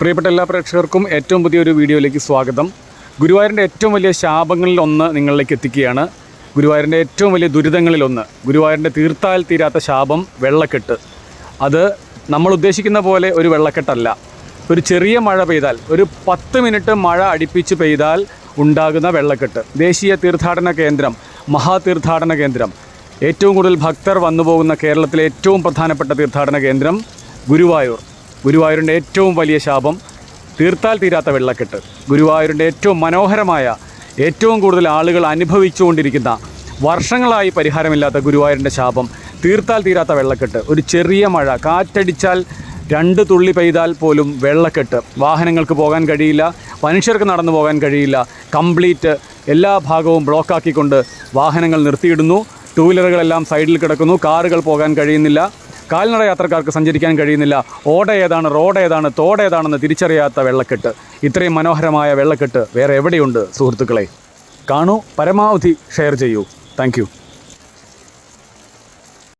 പ്രിയപ്പെട്ട എല്ലാ പ്രേക്ഷകർക്കും ഏറ്റവും പുതിയൊരു വീഡിയോയിലേക്ക് സ്വാഗതം. ഗുരുവായൂരിന്റെ ഏറ്റവും വലിയ ശാപങ്ങളിൽ ഒന്ന് നിങ്ങളിലേക്ക് എത്തിക്കുകയാണ്. ഗുരുവായൂരിന്റെ ഏറ്റവും വലിയ ദുരിതങ്ങളിലൊന്ന് ഗുരുവായൂരിന്റെ തീർത്താൽ തീരാത്ത ശാപം വെള്ളക്കെട്ട്. അത് നമ്മൾ ഉദ്ദേശിക്കുന്ന പോലെ ഒരു വെള്ളക്കെട്ടല്ല. ഒരു ചെറിയ മഴ പെയ്താൽ ഒരു പത്ത് മിനിറ്റ് മഴ അടുപ്പിച്ച് പെയ്താൽ ഉണ്ടാകുന്ന വെള്ളക്കെട്ട്. ദേശീയ തീർത്ഥാടന കേന്ദ്രം മഹാതീർത്ഥാടന കേന്ദ്രം. ഏറ്റവും കൂടുതൽ ഭക്തർ വന്നു പോകുന്ന കേരളത്തിലെ ഏറ്റവും പ്രധാനപ്പെട്ട തീർത്ഥാടന കേന്ദ്രം ഗുരുവായൂർ. ഗുരുവായൂരിന്റെ ഏറ്റവും വലിയ ശാപം തീർത്താൽ തീരാത്ത വെള്ളക്കെട്ട്. ഗുരുവായൂരിന്റെ ഏറ്റവും മനോഹരമായ ഏറ്റവും കൂടുതൽ ആളുകൾ അനുഭവിച്ചുകൊണ്ടിരിക്കുന്ന വർഷങ്ങളായി പരിഹാരമില്ലാത്ത ഗുരുവായൂരിന്റെ ശാപം തീർത്താൽ തീരാത്ത വെള്ളക്കെട്ട്. ഒരു ചെറിയ മഴ കാറ്റടിച്ചാൽ രണ്ട് തുള്ളി പെയ്താൽ പോലും വെള്ളക്കെട്ട്. വാഹനങ്ങൾക്ക് പോകാൻ കഴിയില്ല മനുഷ്യർക്ക് നടന്നു പോകാൻ കഴിയില്ല. കംപ്ലീറ്റ് എല്ലാ ഭാഗവും ബ്ലോക്കാക്കിക്കൊണ്ട് വാഹനങ്ങൾ നിർത്തിയിടുന്നു. ടൂ വീലറുകളെല്ലാം സൈഡിൽ കിടക്കുന്നു. കാറുകൾ പോകാൻ കഴിയുന്നില്ല. കാൽനട യാത്രക്കാർക്ക് സഞ്ചരിക്കാൻ കഴിയുന്നില്ല. ഓട ഏതാണ് റോഡ് ഏതാണ് തോട ഏതാണെന്ന് തിരിച്ചറിയാത്ത വെള്ളക്കെട്ട്. ഇത്രയും മനോഹരമായ വെള്ളക്കെട്ട് വേറെ എവിടെയുണ്ട് സുഹൃത്തുക്കളെ? കാണൂ പരമാവധി ഷെയർ ചെയ്യൂ. താങ്ക്